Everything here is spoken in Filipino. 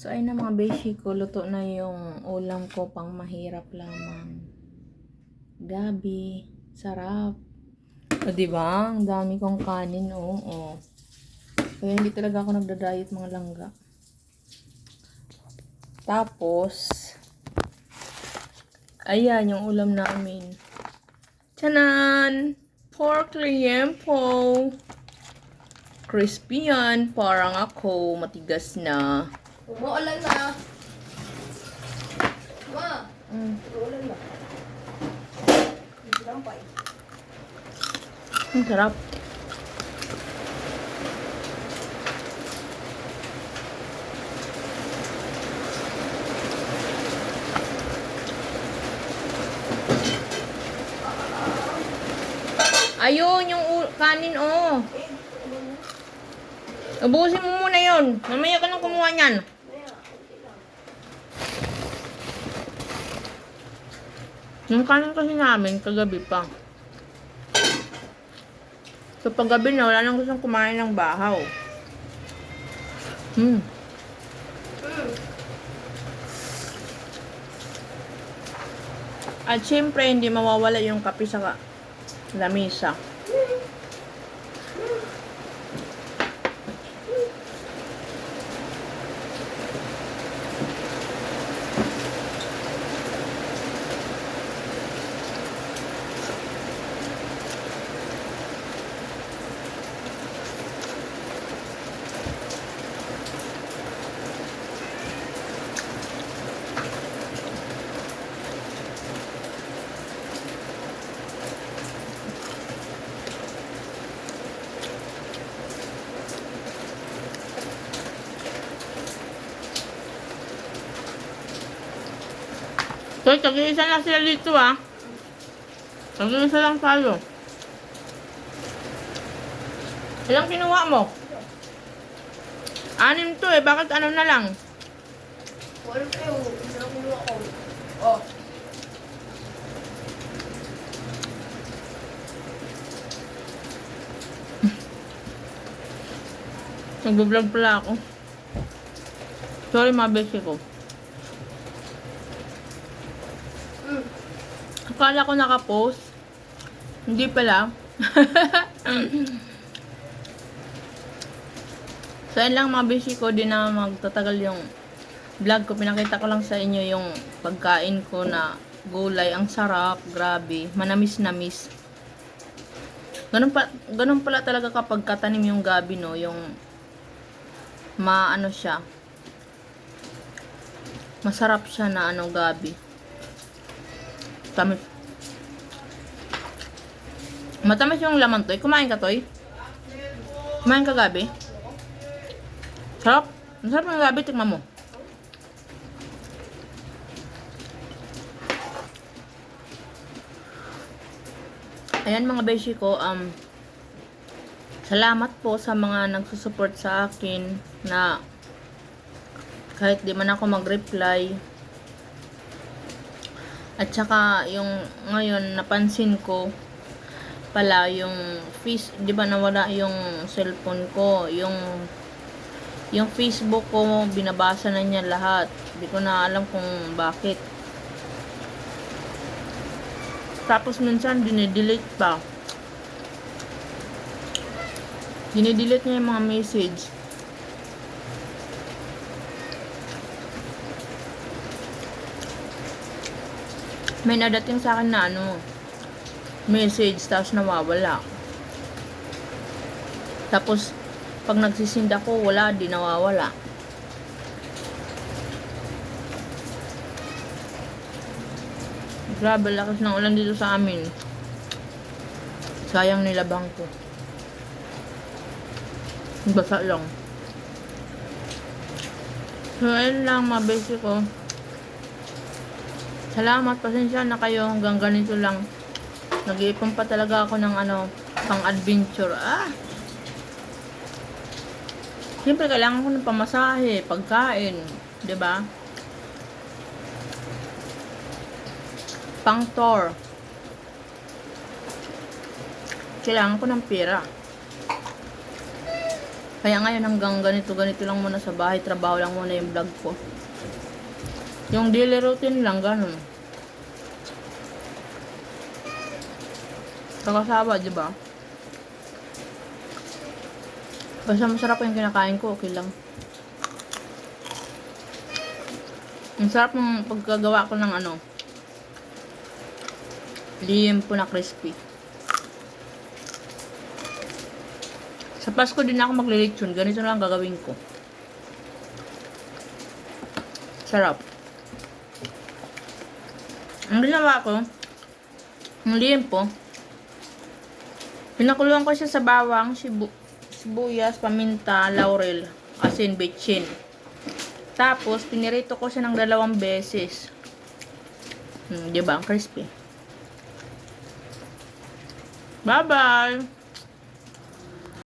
So, ayun na mga beshi ko. Luto na yung ulam ko pang mahirap lamang. Gabi. Sarap. O, diba? Ang dami kong kanin. Oo. Kaya hindi talaga ako nagda-diet mga langga. Tapos, ayan yung ulam namin. Tanan! Pork liempo! Crispy yan. Parang ako. Matigas na. Umuulan na. Ma, Mm. umuulan na. Hindi lang pa eh. Ang sarap. Ayun, yung u- kanin, oh. Ubusin mo muna yon. Mamaya ka nang kumuha niyan. Yung kanin kasi namin, kagabi pa. So, paggabi na, wala nang gustong kumain ng bahaw. Hmm. At syempre, hindi mawawala yung kape sa lamisa. So, tag-iisa na sila dito ah. Tag-iisa lang tayo. Ilang kinuha mo? Anim to eh. Bakit ano na lang? Wala kayo. Isa lang muna ako. Oh. Nagbablog pala ako. Sorry, mabesi ko. Akala ko nakapost. Hindi pala. so, yun lang mga besi ko. Di na magtatagal yung vlog ko. Pinakita ko lang sa inyo yung pagkain ko na gulay. Ang sarap. Grabe. Manamis-namis. Ganun, pa, ganun pala talaga kapag katanim yung gabi, no? Yung maano siya. Masarap siya na ano gabi. Tamis. Matamis yung laman toy. Kumain ka toy? Kumain ka gabi? Sarap. Masarap yung gabi. Tikman mo. Ayan mga beshi ko, um, salamat po sa mga nagsusupport sa akin na kahit di man ako mag-reply. At saka yung ngayon napansin ko pala yung face, di ba nawala yung cellphone ko, yung yung Facebook ko binabasa na niya lahat. Di ko na alam kung bakit. Tapos minsan dinidelete pa. Dinidelete niya yung mga message. May nadating sa akin na ano, message tapos nawawala. Tapos pag nagsisinda ko, wala, di nawawala. Grabe, lakas ng ulan dito sa amin. Sayang nilabang ko. Basa lang. So, ayun lang, mabesi ko. Salamat, pasensya na kayo. Hanggang ganito lang. Nag-iipon pa talaga ako ng ano, pang adventure. Ah! Siyempre, kailangan ko ng pamasahe, pagkain. ba? Pang tour. Kailangan ko ng pera. Kaya ngayon hanggang ganito, ganito lang muna sa bahay. Trabaho lang muna yung vlog ko. Yung daily routine lang, ganun. Kakasawa, di ba? Basta masarap yung kinakain ko, okay lang. Ang sarap ng pagkagawa ko ng ano, liempo na crispy. Sa Pasko din ako maglilitsyon. Ganito lang gagawin ko. Sarap. Ang ginawa ko, ang liempo, pinakuluan ko siya sa bawang, sibu sibuyas, paminta, laurel, asin, betchin. Tapos, pinirito ko siya ng dalawang beses. Hmm, di ba? Ang crispy. Bye-bye!